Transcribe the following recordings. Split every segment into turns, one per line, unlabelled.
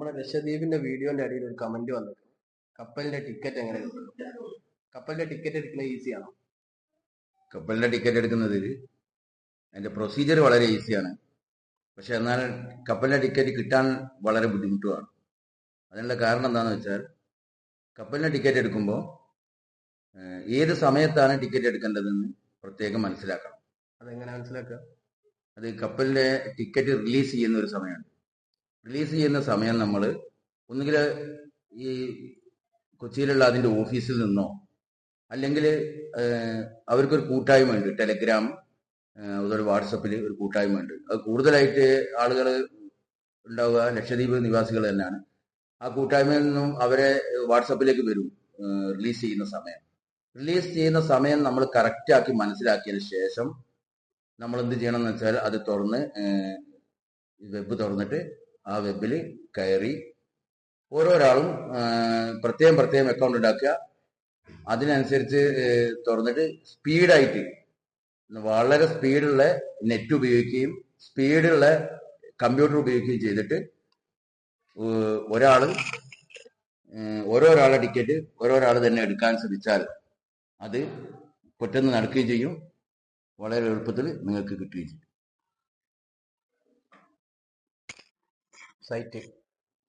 നമ്മുടെ ലക്ഷദ്വീപിന്റെ വീഡിയോന്റെ അടിയിൽ ഒരു കമന്റ് വന്നിട്ടുണ്ട്. കപ്പലിന്റെ ടിക്കറ്റ് എങ്ങനെ കിട്ടും കപ്പലിന്റെ ടിക്കറ്റ് എടുക്കുന്നത് ഈസിയാണോ
കപ്പലിന്റെ ടിക്കറ്റ് എടുക്കുന്നതിൽ അതിന്റെ പ്രൊസീജിയർ വളരെ ഈസിയാണ് പക്ഷെ എന്നാൽ കപ്പലിന്റെ ടിക്കറ്റ് കിട്ടാൻ വളരെ ബുദ്ധിമുട്ടുമാണ് അതിനുള്ള കാരണം എന്താണെന്ന് വെച്ചാൽ കപ്പലിന്റെ ടിക്കറ്റ് എടുക്കുമ്പോൾ ഏത് സമയത്താണ് ടിക്കറ്റ് എടുക്കേണ്ടതെന്ന് പ്രത്യേകം മനസ്സിലാക്കണം.
അതെങ്ങനെ മനസ്സിലാക്കുക?
അത് കപ്പലിന്റെ ടിക്കറ്റ് റിലീസ് ചെയ്യുന്ന ഒരു സമയമുണ്ട് റിലീസ് ചെയ്യുന്ന സമയം നമ്മൾ ഒന്നുകിൽ ഈ കൊച്ചിയിലുള്ള അതിന്റെ ഓഫീസിൽ നിന്നോ അല്ലെങ്കിൽ അവർക്കൊരു കൂട്ടായ്മ ഉണ്ട് ടെലഗ്രാം അതുപോലെ വാട്സപ്പിൽ ഒരു കൂട്ടായ്മ ഉണ്ട് അത് കൂടുതലായിട്ട് ആളുകൾ ഉണ്ടാവുക ലക്ഷദ്വീപ് നിവാസികൾ തന്നെയാണ്. ആ കൂട്ടായ്മയിൽ നിന്നും അവരെ വാട്സപ്പിലേക്ക് വരും റിലീസ് ചെയ്യുന്ന സമയം. റിലീസ് ചെയ്യുന്ന സമയം നമ്മൾ കറക്റ്റ് ആക്കി മനസ്സിലാക്കിയതിന് ശേഷം നമ്മൾ എന്ത് ചെയ്യണം എന്ന് വെച്ചാൽ അത് തുറന്ന് വെബ് തുറന്നിട്ട് ആ വെബിൽ കയറി ഓരോരാളും പ്രത്യേകം പ്രത്യേകം അക്കൗണ്ട് ഉണ്ടാക്കുക. അതിനനുസരിച്ച് തുറന്നിട്ട് സ്പീഡായിട്ട് വളരെ സ്പീഡുള്ള നെറ്റ് ഉപയോഗിക്കുകയും സ്പീഡുള്ള കമ്പ്യൂട്ടർ ഉപയോഗിക്കുകയും ചെയ്തിട്ട് ഒരാൾ ഓരോരാളുടെ ഓരോരാളെ ടിക്കറ്റ് ഓരോരാൾ തന്നെ എടുക്കാൻ ശ്രമിച്ചാൽ അത് പെട്ടെന്ന് നടക്കുകയും ചെയ്യും. വളരെ എളുപ്പത്തിൽ നിങ്ങൾക്ക് കിട്ടുകയും ചെയ്യും.
സൈറ്റ്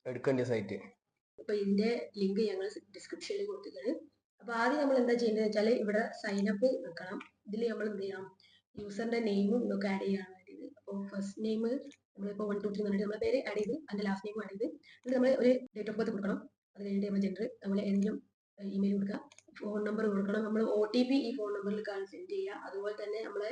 എടുക്കേണ്ട സൈറ്റ്
അപ്പൊ ഇതിന്റെ ലിങ്ക് ഞങ്ങൾ ഡിസ്ക്രിപ്ഷനിൽ കൊടുത്തിട്ടുണ്ട്. അപ്പൊ ആദ്യം നമ്മൾ എന്താ ചെയ്യേണ്ടത് വെച്ചാൽ ഇവിടെ സൈൻ അപ്പ് വെക്കണം. ഇതിൽ നമ്മൾ എന്ത് ചെയ്യണം? യൂസറിന്റെ നെയിമും ഇതൊക്കെ ആഡ് ചെയ്യാൻ വേണ്ടത് അപ്പോൾ ഫസ്റ്റ് നെയിം നമ്മളിപ്പോൾ വൺ ടു ത്രീ പറഞ്ഞിട്ട് നമ്മുടെ പേര് ആഡ് ചെയ്ത് അതിന്റെ ലാസ്റ്റ് നെയിം ആഡ് ചെയ്ത് എന്നിട്ട് നമ്മൾ ഒരു ഡേറ്റ് ഓഫ് ബർത്ത് കൊടുക്കണം. അത് കഴിഞ്ഞിട്ട് നമ്മൾ ജെൻഡർ നമ്മൾ ഏതെങ്കിലും ഇമെയിൽ കൊടുക്കുക. ഫോൺ നമ്പർ കൊടുക്കണം. നമ്മൾ ഒ ടി പി ഈ ഫോൺ നമ്പറിൽ സെൻഡ് ചെയ്യുക. അതുപോലെ തന്നെ നമ്മളെ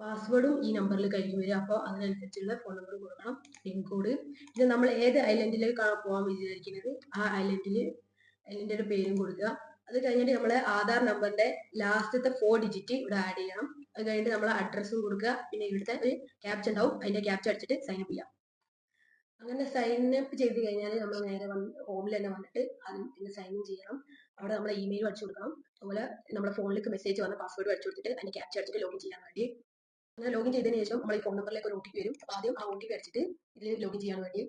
പാസ്വേഡും ഈ നമ്പറിൽ കഴിഞ്ഞു വരിക. അപ്പോൾ അതിനനുസരിച്ചുള്ള ഫോൺ നമ്പർ കൊടുക്കണം പിൻ കോഡ് ഇത് നമ്മൾ ഏത് ഐലൻഡിലേക്കാണ് പോകാൻ വിചാരിക്കുന്നത്? ആ ഐലൻഡിൽ ഐലൻഡിന്റെ പേരും കൊടുക്കുക. അത് കഴിഞ്ഞിട്ട് നമ്മൾ ആധാർ നമ്പറിന്റെ ലാസ്റ്റത്തെ ഫോർ ഡിജിറ്റ് ഇവിടെ ആഡ് ചെയ്യണം. അത് കഴിഞ്ഞിട്ട് നമ്മൾ അഡ്രസ്സും കൊടുക്കുക. പിന്നെ ഇവിടുത്തെ ഒരു ക്യാപ്ച ഉണ്ടാവും. അതിന്റെ ക്യാപ്ച അടിച്ചിട്ട് സൈൻ അപ്പ് ചെയ്യാം. അങ്ങനെ സൈൻ അപ്പ് ചെയ്ത് കഴിഞ്ഞാൽ നമ്മൾ നേരെ വന്ന് ഹോമിൽ തന്നെ വന്നിട്ട് അതിന് പിന്നെ സൈൻ ഇൻ ചെയ്യണം. അവിടെ നമ്മളെ ഇമെയിൽ അടിച്ചു കൊടുക്കണം. അതുപോലെ നമ്മുടെ ഫോണിലേക്ക് മെസ്സേജ് വന്ന പാസ്വേഡ് അടിച്ചു കൊടുത്തിട്ട് അതിന്റെ ക്യാപ്ച അടിച്ചിട്ട് ലോഗിൻ ചെയ്യാൻ വേണ്ടി അങ്ങനെ ലോഗിൻ ചെയ്തതിന് ശേഷം നമ്മൾ ഈ ഫോൺ നമ്പറിലേക്ക് ഒരു ഒ ടി പി വരും. അപ്പോൾ ആദ്യം ആ ഒ ടി പി അടിച്ചിട്ട് ഇതിൽ ലോഗിൻ ചെയ്യാൻ വേണ്ടി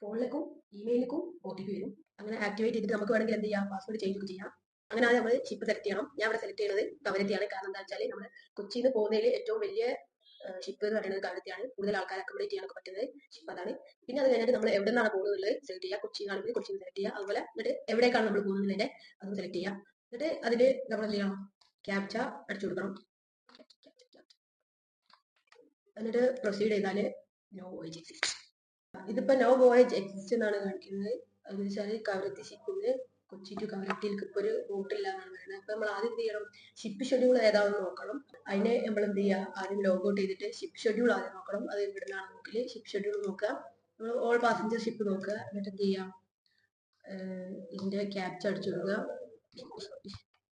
ഫോണിലേക്കും ഇമെയിലേക്കും ഒ ടി പി വരും. അങ്ങനെ ആക്ടിവേറ്റ് ചെയ്തിട്ട് നമുക്ക് വേണമെങ്കിൽ എന്ത് ചെയ്യാം? പാസ്വേഡ് ചേഞ്ച് ചെയ്യാം. അങ്ങനെ നമ്മൾ ഷിപ്പ് സെലക്ട് ചെയ്യണം. ഞാൻ ഇവിടെ സെലക്ട് ചെയ്യുന്നത് കവരത്തിയാണ്. കാരണം എന്താ വെച്ചാൽ നമ്മൾ കൊച്ചിയിൽ നിന്ന് പോകുന്നതിൽ ഏറ്റവും വലിയ ഷിപ്പ് എന്ന് പറയുന്നത് കവരത്തിയാണ്. കൂടുതൽ ആൾക്കാർ അക്കോമഡേറ്റ് ചെയ്യാനൊക്കെ പറ്റുന്നത് ഷിപ്പ് അതാണ്. പിന്നെ അത് കഴിഞ്ഞിട്ട് നമ്മൾ എവിടെ നിന്നാണ് പോകുന്നത് സെലക്ട് ചെയ്യുക. കൊച്ചിയിലാണെങ്കിൽ കൊച്ചി സെലക്ട് ചെയ്യുക. അതുപോലെ എന്നിട്ട് എവിടേക്കാണ് നമ്മൾ പോകുന്നതിന്റെ അതും സെലക്ട് ചെയ്യുക. എന്നിട്ട് അതിൽ നമ്മൾ എന്ത് ചെയ്യണം? ക്യാപ്ച അടിച്ചു കൊടുക്കണം. എന്നിട്ട് പ്രൊസീഡ് ചെയ്താൽ നോ വോയേജ് എക്സിസ്റ്റ് ഇതിപ്പോ നോ വോയേജ് എക്സിസ്റ്റ് എന്നാണ് കാണിക്കുന്നത്. അതെന്ന് വെച്ചാൽ കവരത്തി ഷിപ്പിന്ന് കൊച്ചി ടു കവരത്തിയിലേക്ക് ഇപ്പൊ ഒരു റൂട്ടില്ല എന്നാണ് പറയുന്നത്. അപ്പോൾ നമ്മൾ ആദ്യം എന്ത് ചെയ്യണം? ഷിപ്പ് ഷെഡ്യൂൾ ഏതാണെന്ന് നോക്കണം. അതിനെ നമ്മൾ എന്ത് ചെയ്യുക ആദ്യം ലോഗ് ഔട്ട് ചെയ്തിട്ട് ഷിപ്പ് ഷെഡ്യൂൾ ആദ്യം നോക്കണം. അത് ഇവിടുന്നാണ് നോക്കൽ? ഷിപ്പ് ഷെഡ്യൂൾ നോക്കുക. നമ്മൾ ഓൾ പാസഞ്ചർ ഷിപ്പ് നോക്കുക. എന്നിട്ട് എന്ത് ചെയ്യാം? ഇതിന്റെ ക്യാപ്ച അടിച്ചു കൊടുക്കുക.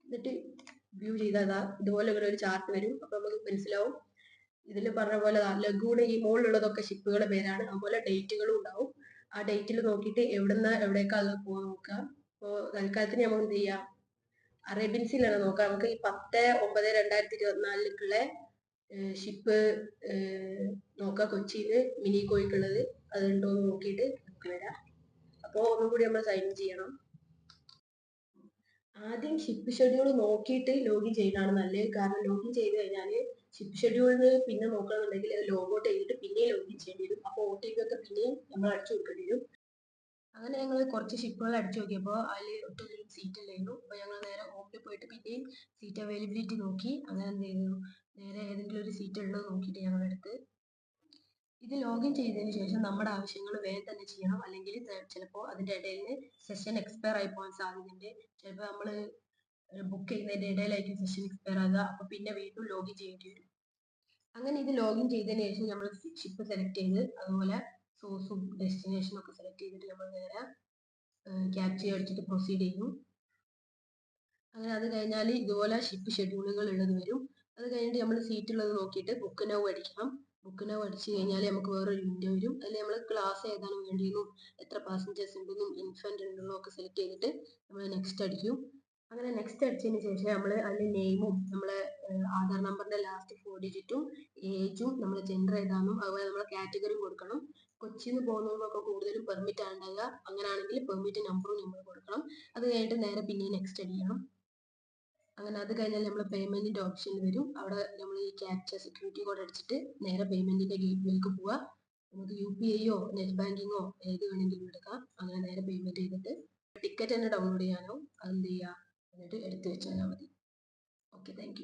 എന്നിട്ട് വ്യൂ ചെയ്താൽ ഇതുപോലെ ഇങ്ങനെ ഒരു ചാർട്ട് വരും. അപ്പോൾ നമുക്ക് മനസ്സിലാവും. ഇതിൽ പറഞ്ഞ പോലെ ലഘുവിടെ ഈ മുകളിലുള്ളതൊക്കെ ഷിപ്പുകളുടെ പേരാണ്. അതുപോലെ ഡേറ്റുകളും ഉണ്ടാവും. ആ ഡേറ്റിൽ നോക്കിയിട്ട് എവിടുന്ന് എവിടേക്കാണ് പോകാൻ നോക്കുക അപ്പോൾ തൽക്കാലത്തിന് നമുക്ക് എന്ത് ചെയ്യാം? അറേബ്യൻ സീലാണ് നോക്കാം. നമുക്ക് ഈ പത്ത് ഒമ്പത് രണ്ടായിരത്തി ഇരുപത്തിനാലിലേക്കുള്ള ഷിപ്പ് നോക്കാം കൊച്ചിയിൽ മിനി കോയിക്കുള്ളത് അതുണ്ടോ എന്ന് നോക്കിയിട്ട് വരാം. അപ്പോൾ ഒന്നും കൂടി നമ്മൾ സൈൻ ചെയ്യണം. ആദ്യം ഷിപ്പ് ഷെഡ്യൂൾ നോക്കിയിട്ട് ലോഗിൻ ചെയ്യുന്നതാണ് നല്ലത്. കാരണം ലോഗിൻ ചെയ്ത് കഴിഞ്ഞാൽ ഷിപ്പ് ഷെഡ്യൂളിന് പിന്നെ നോക്കണമെന്നുണ്ടെങ്കിൽ അത് ലോഗൗട്ട് ചെയ്തിട്ട് പിന്നെയും ലോഗിൻ ചെയ്യേണ്ടി വരും. അപ്പോൾ ഒ ടി പി ഒക്കെ പിന്നെയും നമ്മൾ അടിച്ചു കൊടുക്കേണ്ടി വരും. അങ്ങനെ ഞങ്ങൾ കുറച്ച് ഷിപ്പുകൾ അടിച്ചു നോക്കിയപ്പോൾ അതിൽ ഒട്ടും സീറ്റ് ഇല്ലായിരുന്നു. അപ്പോൾ ഞങ്ങൾ നേരെ ഹോമിൽ പോയിട്ട് പിന്നെയും സീറ്റ് അവൈലബിലിറ്റി നോക്കി. അങ്ങനെ എന്ത് ചെയ്തു? നേരെ ഏതെങ്കിലും ഒരു സീറ്റ് ഉള്ളത് നോക്കിയിട്ട് ഞങ്ങൾ എടുത്ത് ഇത് ലോഗിൻ ചെയ്തതിന് ശേഷം നമ്മുടെ ആവശ്യങ്ങൾ വേഗം തന്നെ ചെയ്യണം. അല്ലെങ്കിൽ ചിലപ്പോൾ അതിന്റെ ഇടയിൽ സെഷൻ എക്സ്പയർ ആയി പോകാൻ സാധ്യതയുണ്ട്. ചിലപ്പോൾ നമ്മൾ ബുക്ക് ചെയ്യുന്നതിന്റെ ഇടയിലായിരിക്കും സെഷൻ എക്സ്പയർ ആകുക അപ്പോൾ പിന്നെ വീണ്ടും ലോഗിൻ ചെയ്യേണ്ടി വരും. അങ്ങനെ ഇത് ലോഗിൻ ചെയ്തതിന് ശേഷം നമ്മൾ ഷിപ്പ് സെലക്ട് ചെയ്ത് അതുപോലെ സോഴ്സും ഡെസ്റ്റിനേഷനും ഒക്കെ സെലക്ട് ചെയ്തിട്ട് നമ്മൾ നേരെ ക്യാപ്ചർ അടിച്ചിട്ട് പ്രൊസീഡ് ചെയ്യും അങ്ങനെ അത് കഴിഞ്ഞാൽ ഇതുപോലെ ഷിപ്പ് ഷെഡ്യൂളുകൾ ഉള്ളത് വരും. അത് കഴിഞ്ഞിട്ട് നമ്മൾ സീറ്റ് ഉള്ളത് നോക്കിയിട്ട് ബുക്ക് നൗ അടിക്കണം. ബുക്ക് പഠിച്ചു കഴിഞ്ഞാൽ നമുക്ക് വേറൊരു വിൻഡോ വരും. അതിൽ നമ്മൾ ക്ലാസ് ഏതാണ് വേണ്ടിയെന്നും എത്ര പാസഞ്ചേഴ്സ് ഉണ്ടെന്നും ഇൻഫന്റ് ഉണ്ടെന്നും ഒക്കെ സെലക്ട് ചെയ്തിട്ട് നമ്മൾ നെക്സ്റ്റ് അടിക്കും. അങ്ങനെ നെക്സ്റ്റ് അടിച്ചതിന് ശേഷം നമ്മൾ അതിന്റെ നെയിമും നമ്മളെ ആധാർ നമ്പറിന്റെ ലാസ്റ്റ് ഫോർ ഡിജിറ്റും ഏജും നമ്മൾ ജെൻഡർ ഏതാണെന്നും അതുപോലെ നമ്മൾ കാറ്റഗറിയും കൊടുക്കണം. കൊച്ചിയിൽ നിന്ന് പോകുന്നവർക്കൊക്കെ കൂടുതലും പെർമിറ്റ് ആണ് ഉണ്ടാകുക അങ്ങനെയാണെങ്കിൽ പെർമിറ്റ് നമ്പറും നമ്മൾ കൊടുക്കണം. അത് കഴിഞ്ഞിട്ട് നേരെ പിന്നെ നെക്സ്റ്റ് അടിക്കണം. അങ്ങനെ അത് കഴിഞ്ഞാൽ നമ്മൾ പേയ്മെന്റിന്റെ ഓപ്ഷൻ വരും. അവിടെ നമ്മൾ ഈ ക്യാപ്ചർ സെക്യൂരിറ്റി കോഡ് അടിച്ചിട്ട് നേരെ പേയ്മെന്റിന്റെ ഗേറ്റ്വേക്ക് പോവുക. നമുക്ക് യു പി ഐയോ നെറ്റ് ബാങ്കിങ്ങോ ഏത് വേണമെങ്കിലും എടുക്കാം. അങ്ങനെ നേരെ പേയ്മെന്റ് ചെയ്തിട്ട് ടിക്കറ്റ് തന്നെ ഡൗൺലോഡ് ചെയ്യാനോ അതെന്ത് ചെയ്യുക? എന്നിട്ട് എടുത്തു വെച്ചാൽ മതി. Okay thank